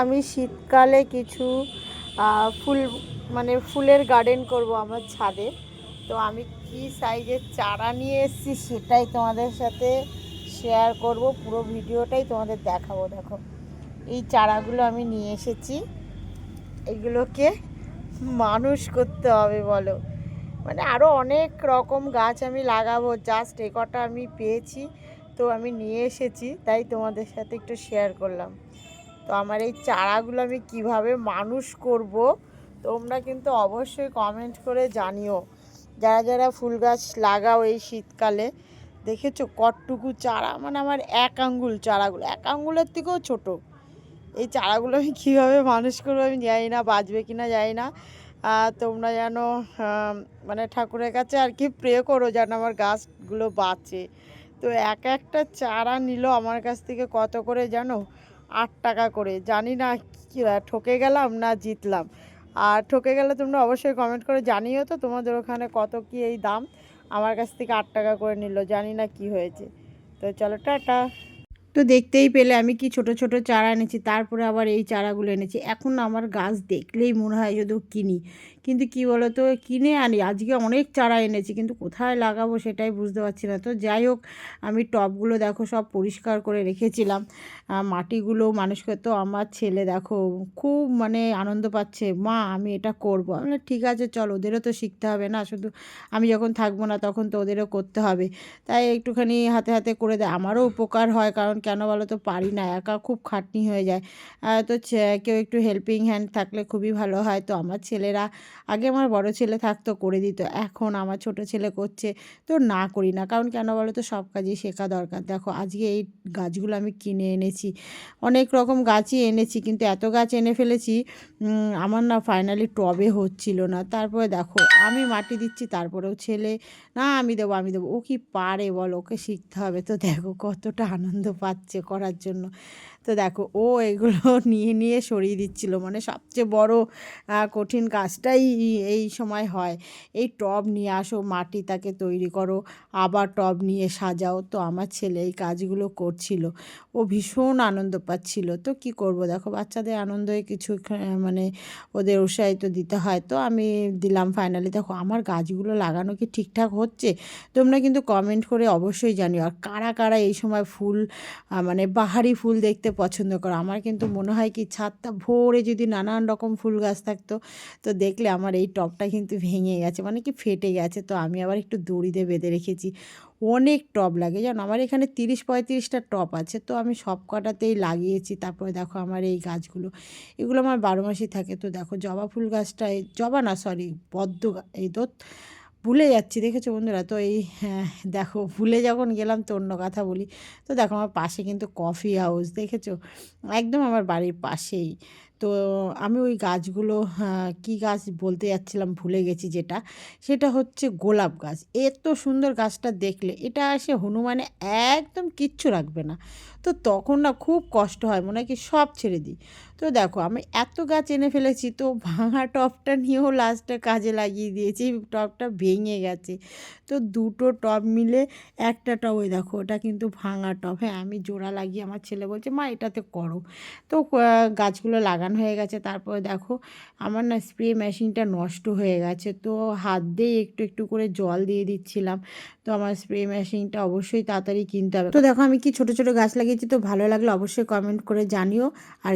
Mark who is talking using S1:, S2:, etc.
S1: আমি শীতকালে কিছু ফুল মানে ফুলের গার্ডেন করব আমার ছাদে। তো আমি কি সাইজের চারা নিয়ে এসেছি সেটাই তোমাদের সাথে শেয়ার করব। পুরো ভিডিওটাই তোমাদের দেখাবো, দেখো। এই চারাগুলো আমি নিয়ে এসেছি। এগুলোকে মানুষ করতে হবে বলো। মানে আরও অনেক রকম গাছ আমি লাগাবো জাস্ট এ কটা আমি পেয়েছি, তো আমি নিয়ে এসেছি, তাই তোমাদের সাথে একটু শেয়ার করলাম। তো আমার এই চারাগুলো আমি কীভাবে মানুষ করব, তোমরা কিন্তু অবশ্যই কমেন্ট করে জানিও। যারা যারা ফুল গাছ লাগাও এই শীতকালে, দেখেছ কটটুকু চারা? মানে আমার এক আঙ্গুল চারাগুলো, এক আঙ্গুলের থেকেও ছোট। এই চারাগুলো আমি কীভাবে মানুষ করব আমি জানি না, বাঁচবে কি না জানি না। তোমরা যেন মানে ঠাকুরের কাছে আর কি প্রে করো যেন আমার গাছগুলো বাঁচে। তো এক একটা চারা নিল আমার কাছ থেকে কত করে জানো? আট টাকা করে। জানি না ঠকে গেলাম না জিতলাম? আর ঠকে গেলে তোমরা অবশ্যই কমেন্ট করে জানিও তো তোমাদের ওখানে কত কি এই দাম? আমার কাছ থেকে আট টাকা করে নিল, জানি না কি হয়েছে। তো চলো, টাটা। তো দেখতেই পেলে আমি কি ছোট ছোট চারা এনেছি, তারপরে আবার এই চারাগুলো এনেছি। এখন আমার গাছ দেখলেই মনে হয় যদি কিনি। কিন্তু কি বলো তো কিনে আনি। আজকে অনেক চারা এনেছি, কিন্তু কোথায় লাগাবো সেটাই বুঝতে পারছি না। তো যাই হোক, আমি টবগুলো দেখো সব পরিষ্কার করে রেখেছিলাম। মাটিগুলো মানুষ তো আমার ছেলে দেখো খুব মানে আনন্দ পাচ্ছে, মা, আমি এটা করব। আমি ঠিক আছে, চল, ওদেরও তো শিখতে হবে না, শুধু আমি যখন থাকব না, তখন তো ওদেরও করতে হবে। তাই একটুখানি হাতে হাতে করে দেয় আমারও উপকার হয়, কারণ কেন বলো তো, পারি না, একা খুব খাটনি হয়ে যায়। তো কেউ একটু হেল্পিং হ্যান্ড থাকলে খুবই ভালো হয়। তো আমার ছেলেরা আগে আমার বড় ছেলে থাকতো, করে দিত। এখন আমার ছোট ছেলে করছে, তো না করি না। কারণ কেন বলো তো, সব কাজই শেখা দরকার। দেখো, আজকে এই গাছগুলো আমি কিনে এনেছি। অনেক রকম গাছই এনেছি, কিন্তু এত গাছ এনে ফেলেছি আমার না ফাইনালি টবে হচ্ছিল না। তারপরে দেখো, আমি মাটি দিচ্ছি, তারপরেও ছেলে, না, আমি দেবো আমি দেবো। ও কি পারে বল, ওকে শিখতে হবে। তো দেখো, কতটা আনন্দ পাচ্ছে করার জন্য। তো দেখো, ও এগুলো নিয়ে নিয়ে সরিয়ে দিচ্ছিল। মানে সবচেয়ে বড় কঠিন কাজটাই এই সময় হয়। এই টব নিয়ে আসো, মাটি তাকে তৈরি করো, আবার টব নিয়ে সাজাও। তো আমার ছেলে এই কাজগুলো করছিল। ও ভীষণ আনন্দ পাচ্ছিল। তো কি করব? দেখো, বাচ্চাদের আনন্দে কিছু মানে ওদের উৎসাহিত দিতে হয়। তো আমি দিলাম ফাইনালি দেখো, আমার গাছগুলো লাগানো কি ঠিকঠাক হচ্ছে? তোমরা কিন্তু কমেন্ট করে অবশ্যই জানিও। আর কারা কারা এই সময় ফুল মানে বাহারি ফুল দেখতে পছন্দ করো। আমার কিন্তু মনে হয় কি ছাদটা ভোরে যদি নানান রকম ফুল গাছ থাকতো, তো দেখলে আমার এই টবটা কিন্তু ভেঙে গেছে মানে কি ফেটে গেছে। তো আমি আবার একটু দড়ি দিয়ে বেঁধে রেখেছি। অনেক টব লাগে, জানো? আমার এখানে তিরিশ পঁয়ত্রিশটা টব আছে, তো আমি সব কটাতেই লাগিয়েছি। তারপরে দেখো আমার এই গাছগুলো, এগুলো আমার বারো মাসই থাকে। তো দেখো জবা ফুল গাছটা জবা না সরি পদ্ম এই তো ভুলে যাচ্ছি দেখেছ বন্ধুরা? তো এই হ্যাঁ, দেখো ভুলে যখন গেলাম তো অন্য কথা বলি। তো দেখো আমার পাশে কিন্তু কফি হাউস দেখেছ? একদম আমার বাড়ির পাশেই। তো আমি ওই গাছগুলো আহ, কী গাছ বলতে যাচ্ছিলাম ভুলে গেছি যেটা সেটা হচ্ছে গোলাপ গাছ। এত সুন্দর গাছটা দেখলে এটা এসে হনুমানে একদম কিচ্ছু রাখবে না। তো তখন না খুব কষ্ট হয় মনে হয় কি সব ছেড়ে দিই। তো দেখো আমি এত গাছ এনে ফেলেছি তো ভাঙা টবটা নিয়েও লাস্টে কাজে লাগিয়ে দিয়েছি টবটা ভেঙে গেছে। তো দুটো টব মিলে একটা টব ওই দেখো ওটা কিন্তু ভাঙা টব হ্যাঁ আমি জোড়া লাগিয়ে আমার ছেলে বলছে মা এটাতে করো। তো গাছগুলো গাছগুলো লাগানো হয়ে গেছে। তারপরে দেখো, আমার না স্প্রে মেশিনটা নষ্ট হয়ে গেছে। তো হাত দিয়ে একটু একটু করে জল দিয়ে দিচ্ছিলাম। তো আমার স্প্রে মেশিনটা অবশ্যই তাড়াতাড়ি কিনতে হবে। তো দেখো আমি কি ছোট ছোট গাছ লাগিয়েছি। তো ভালো লাগলে অবশ্যই কমেন্ট করে জানিও। আর